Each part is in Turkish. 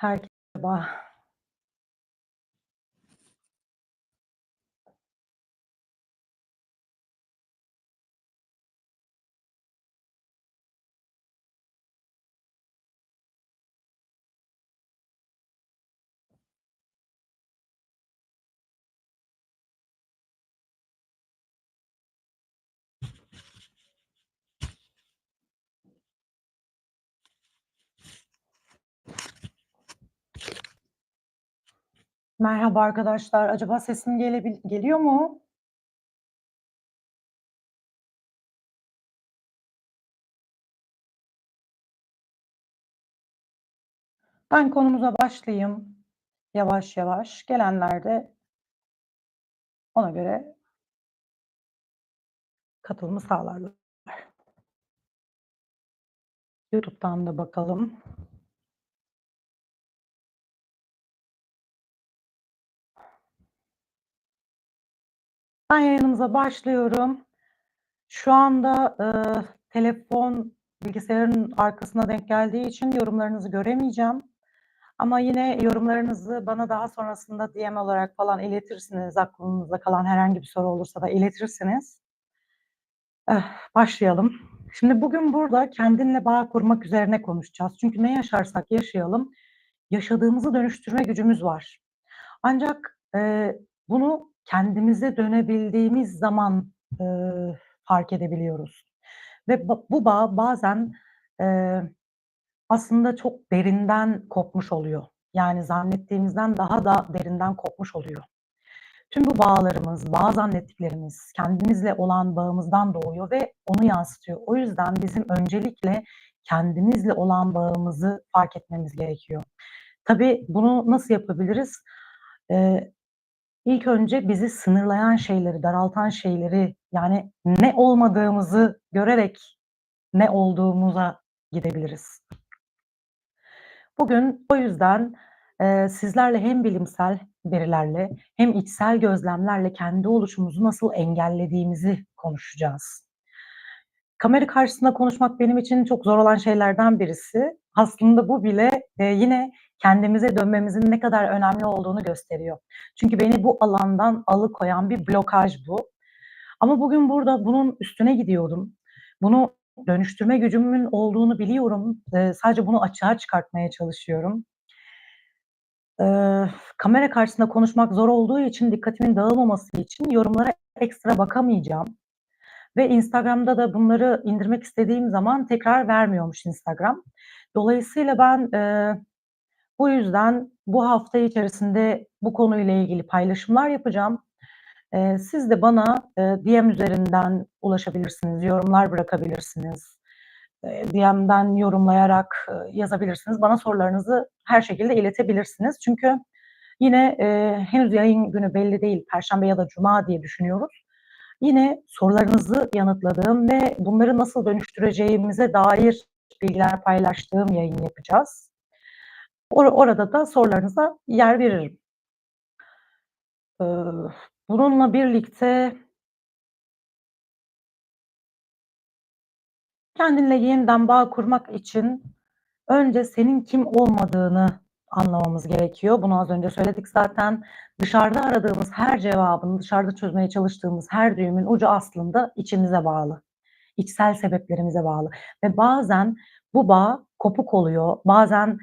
Herkese merhaba. Merhaba arkadaşlar. Acaba sesim gelebil geliyor mu? Ben konumuza başlayayım yavaş yavaş. Gelenler de ona göre katılımı sağlarlar. YouTube'dan da bakalım. Ben yayınımıza başlıyorum. Şu anda, eee, telefon bilgisayarın arkasına denk geldiği için yorumlarınızı göremeyeceğim. Ama yine yorumlarınızı bana daha sonrasında DM olarak falan iletirsiniz. Aklınızda kalan herhangi bir soru olursa da iletirsiniz. Eh, başlayalım. Şimdi bugün burada kendinle bağ kurmak üzerine konuşacağız. Çünkü ne yaşarsak yaşayalım, yaşadığımızı dönüştürme gücümüz var. Ancak, eee, bunu kendimize dönebildiğimiz zaman, eee, fark edebiliyoruz ve bu bağ bazen, eee, aslında çok derinden kopmuş oluyor. Yani zannettiğimizden daha da derinden kopmuş oluyor. Tüm bu bağlarımız, bağ zannettiklerimiz kendimizle olan bağımızdan doğuyor ve onu yansıtıyor. O yüzden bizim öncelikle kendimizle olan bağımızı fark etmemiz gerekiyor. Tabii bunu nasıl yapabiliriz? Eee, ilk önce bizi sınırlayan şeyleri, daraltan şeyleri, yani ne olmadığımızı görerek ne olduğumuza gidebiliriz. Bugün o yüzden, eee, sizlerle hem bilimsel verilerle hem içsel gözlemlerle kendi oluşumuzu nasıl engellediğimizi konuşacağız. Kamera karşısında konuşmak benim için çok zor olan şeylerden birisi. Aslında bu bile, eee, yine kendimize dönmemizin ne kadar önemli olduğunu gösteriyor. Çünkü beni bu alandan alıkoyan bir blokaj bu. Ama bugün burada bunun üstüne gidiyorum. Bunu dönüştürme gücümün olduğunu biliyorum. Eee, sadece bunu açığa çıkartmaya çalışıyorum. Eee, kamera karşısında konuşmak zor olduğu için dikkatimin dağılmaması için yorumlara ekstra bakamayacağım ve Instagram'da da bunları indirmek istediğim zaman tekrar vermiyormuş Instagram. Dolayısıyla ben, eee, bu yüzden bu hafta içerisinde bu konuyla ilgili paylaşımlar yapacağım. Eee, siz de bana, eee, DM üzerinden ulaşabilirsiniz, yorumlar bırakabilirsiniz. Eee, DM'den yorumlayarak, ııı, yazabilirsiniz. Bana sorularınızı her şekilde iletebilirsiniz. Çünkü yine, eee, henüz yayın günü belli değil, perşembe ya da cuma diye düşünüyoruz. Yine sorularınızı yanıtladığım ve bunları nasıl dönüştüreceğimize dair bilgiler paylaştığım yayın yapacağız. Or orada da sorularınıza yer veririm. Iıı, bununla birlikte kendinle yeniden bağ kurmak için önce senin kim olmadığını anlamamız gerekiyor. Bunu az önce söyledik zaten. Dışarıda aradığımız her cevabın, dışarıda çözmeye çalıştığımız her düğümün ucu aslında içimize bağlı. İçsel sebeplerimize bağlı ve bazen bu bağ kopuk oluyor. Bazen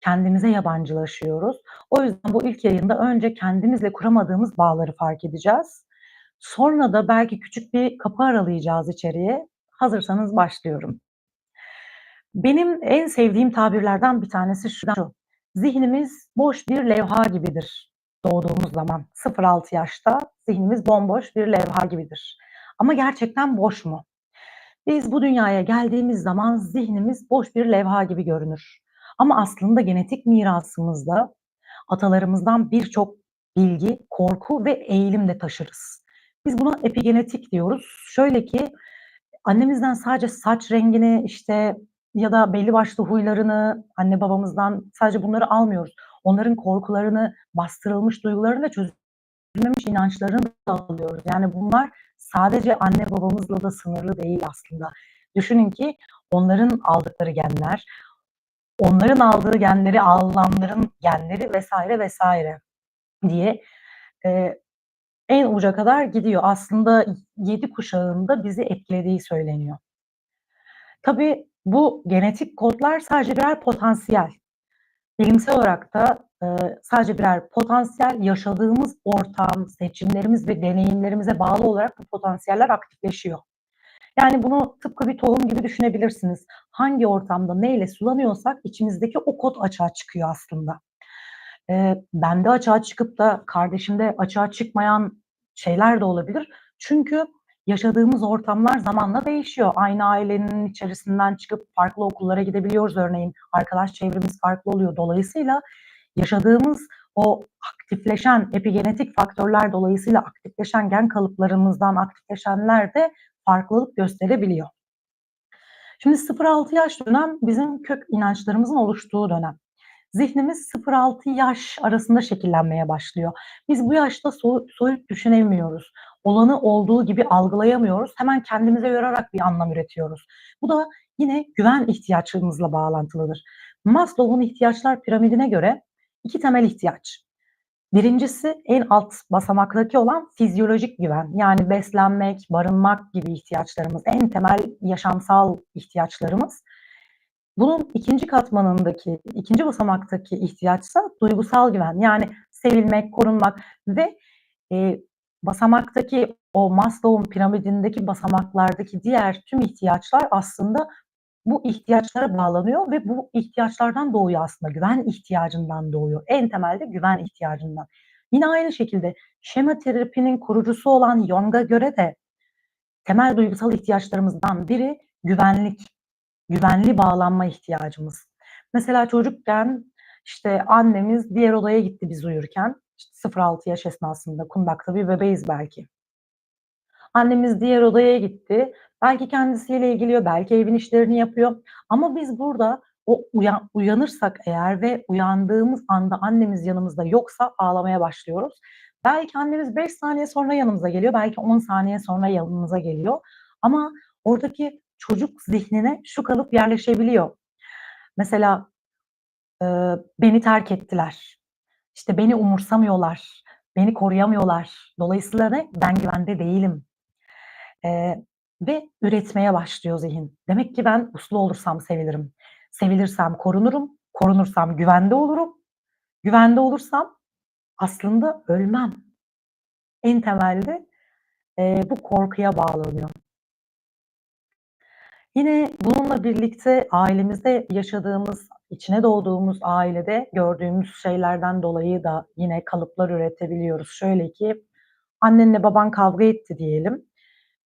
kendimize yabancılaşıyoruz. O yüzden bu ilk yayında önce kendimizle kuramadığımız bağları fark edeceğiz. Sonra da belki küçük bir kapı aralayacağız içeriye. Hazırsanız başlıyorum. Benim en sevdiğim tabirlerden bir tanesi şu: Zihnimiz boş bir levha gibidir doğduğumuz zaman. 0-6 yaşta zihnimiz bomboş bir levha gibidir. Ama gerçekten boş mu? Biz bu dünyaya geldiğimiz zaman zihnimiz boş bir levha gibi görünür. Ama aslında genetik mirasımızda atalarımızdan birçok bilgi, korku ve eğilim de taşırız. Biz buna epigenetik diyoruz. Şöyle ki, annemizden sadece saç rengini, işte, ya da belli başlı huylarını, anne babamızdan sadece bunları almıyoruz. Onların korkularını, bastırılmış duygularını ve çözülmemiş inançlarını da alıyoruz. Yani bunlar sadece anne babamızla da sınırlı değil aslında. Düşünün ki onların aldıkları genler, onların aldığı genleri alanların genleri vs. vs. diye, eee, en uca kadar gidiyor. Aslında 7 kuşağın da bizi etkilediği söyleniyor. Tabii bu genetik kodlar sadece birer potansiyel. Bilimsel olarak da, eee, sadece birer potansiyel, yaşadığımız ortam, seçimlerimiz ve deneyimlerimize bağlı olarak bu potansiyeller aktifleşiyor. Yani bunu tıpkı bir tohum gibi düşünebilirsiniz. Hangi ortamda neyle sulanıyorsak içimizdeki o kod açığa çıkıyor aslında. Eee, bende açığa çıkıp da kardeşimde açığa çıkmayan şeyler de olabilir. Çünkü yaşadığımız ortamlar zamanla değişiyor. Aynı ailenin içerisinden çıkıp farklı okullara gidebiliyoruz örneğin. Arkadaş çevremiz farklı oluyor. Dolayısıyla yaşadığımız o aktifleşen epigenetik faktörler dolayısıyla aktifleşen gen kalıplarımızdan aktifleşenler de farklılık gösterebiliyor. Şimdi 0-6 yaş dönem bizim kök inançlarımızın oluştuğu dönem. Zihnimiz 0-6 yaş arasında şekillenmeye başlıyor. Biz bu yaşta so soyut düşünemiyoruz. Olanı olduğu gibi algılayamıyoruz. Hemen kendimize yorarak bir anlam üretiyoruz. Bu da yine güven ihtiyaçlarımızla bağlantılıdır. Maslow'un ihtiyaçlar piramidine göre 2 temel ihtiyaç. Birincisi en alt basamaktaki olan fizyolojik güven. Yani beslenmek, barınmak gibi ihtiyaçlarımız, en temel yaşamsal ihtiyaçlarımız. Bunun ikinci katmanındaki, ikinci basamaktaki ihtiyaçsa duygusal güven. Yani sevilmek, korunmak ve, eee, basamaktaki o Maslow'un piramidindeki basamaklardaki diğer tüm ihtiyaçlar aslında bu ihtiyaçlara bağlanıyor ve bu ihtiyaçlardan doğuyor aslında. Güven ihtiyacından doğuyor. En temelde güven ihtiyacından. Yine aynı şekilde şema terapinin kurucusu olan Jung'a göre de temel duygusal ihtiyaçlarımızdan biri güvenlik, güvenli bağlanma ihtiyacımız. Mesela çocukken, işte, annemiz diğer odaya gitti biz uyurken, işte 0-6 yaş esnasında kundakta bir bebeğiz belki. Annemiz diğer odaya gitti. Belki kendisiyle ilgileniyor, belki evin işlerini yapıyor ama biz burada o uyan uyanırsak eğer ve uyandığımız anda annemiz yanımızda yoksa ağlamaya başlıyoruz. Belki annemiz 5 saniye sonra yanımıza geliyor, belki 10 saniye sonra yanımıza geliyor ama oradaki çocuk zihnine şu kalıp yerleşebiliyor. Mesela, eee, beni terk ettiler, işte, beni umursamıyorlar, beni koruyamıyorlar. Dolayısıyla ne? Ben güvende değilim. Eee, ve üretmeye başlıyor zihin. Demek ki ben uslu olursam sevilirim. Sevilirsem korunurum, korunursam güvende olurum. Güvende olursam aslında ölmem. En temelde, eee, bu korkuya bağlanıyor. Yine bununla birlikte ailemizde yaşadığımız, içine doğduğumuz ailede gördüğümüz şeylerden dolayı da yine kalıplar üretebiliyoruz. Şöyle ki, annenle baban kavga etti diyelim,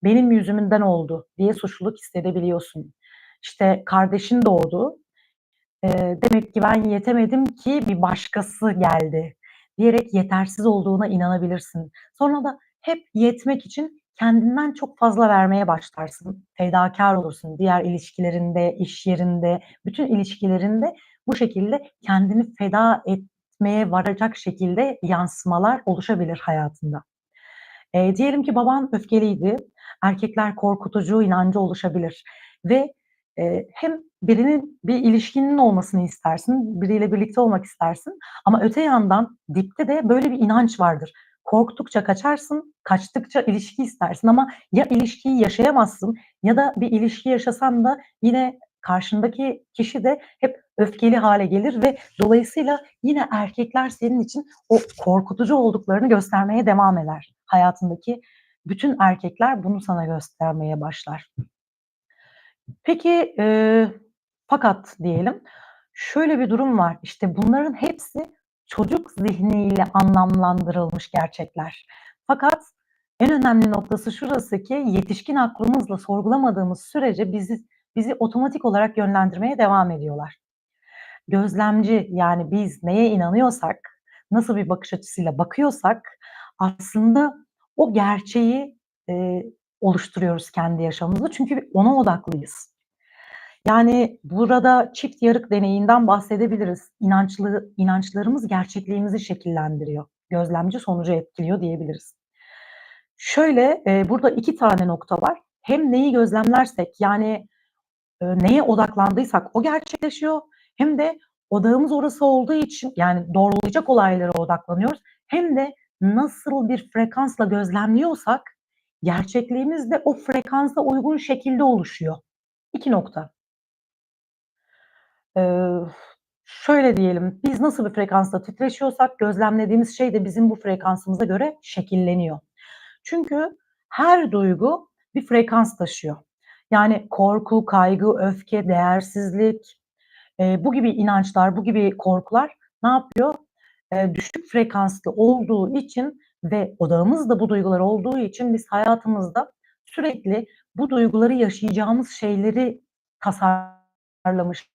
benim yüzümden oldu diye suçluluk hissedebiliyorsun. İşte, kardeşin doğdu, eee, demek ki ben yetemedim ki bir başkası geldi diyerek yetersiz olduğuna inanabilirsin. Sonra da hep yetmek için kendinden çok fazla vermeye başlarsın. Fedakâr olursun. Diğer ilişkilerinde, iş yerinde, bütün ilişkilerinde bu şekilde kendini feda etmeye varacak şekilde yansımalar oluşabilir hayatında. Eee, diyelim ki baban öfkeliydi. Erkekler korkutucu inancı oluşabilir ve, eee, hem birinin bir ilişkinin olmasını istersin, biriyle birlikte olmak istersin ama öte yandan dipte de böyle bir inanç vardır. Korktukça kaçarsın, kaçtıkça ilişki istersin ama ya ilişkiyi yaşayamazsın ya da bir ilişki yaşasan da yine karşındaki kişi de hep öfkeli hâle gelir ve dolayısıyla yine erkekler senin için o korkutucu olduklarını göstermeye devam eder. Hayatındaki bütün erkekler bunu sana göstermeye başlar. Peki, eee, fakat diyelim, şöyle bir durum var. İşte, bunların hepsi çocuk zihniyle anlamlandırılmış gerçekler. Fakat en önemli noktası şurası ki yetişkin aklımızla sorgulamadığımız sürece bizi bizi otomatik olarak yönlendirmeye devam ediyorlar. Gözlemci, yani biz neye inanıyorsak, nasıl bir bakış açısıyla bakıyorsak aslında o gerçeği, eee, oluşturuyoruz kendi yaşamımızda çünkü ona odaklıyız. Yani, burada çift yarık deneyinden bahsedebiliriz. İnançlı inançlarımız gerçekliğimizi şekillendiriyor. Gözlemci sonucu etkiliyor diyebiliriz. Şöyle, eee, burada 2 tane nokta var. Hem neyi gözlemlersek, yani, eee, neye odaklandıysak o gerçekleşiyor hem de odağımız orası olduğu için, yani doğrulayacak olaylara odaklanıyoruz hem de nasıl bir frekansla gözlemliyorsak gerçekliğimiz de o frekansa uygun şekilde oluşuyor. 2 nokta. Eee, şöyle diyelim, biz nasıl bir frekansla titreşiyorsak gözlemlediğimiz şey de bizim bu frekansımıza göre şekilleniyor. Çünkü her duygu bir frekans taşıyor. Yani korku, kaygı, öfke, değersizlik, eee, bu gibi inançlar, bu gibi korkular ne yapıyor? Eee, düşük frekanslı olduğu için ve odağımız da bu duygular olduğu için biz hayatımızda sürekli bu duyguları yaşayacağımız şeyleri tasarlamış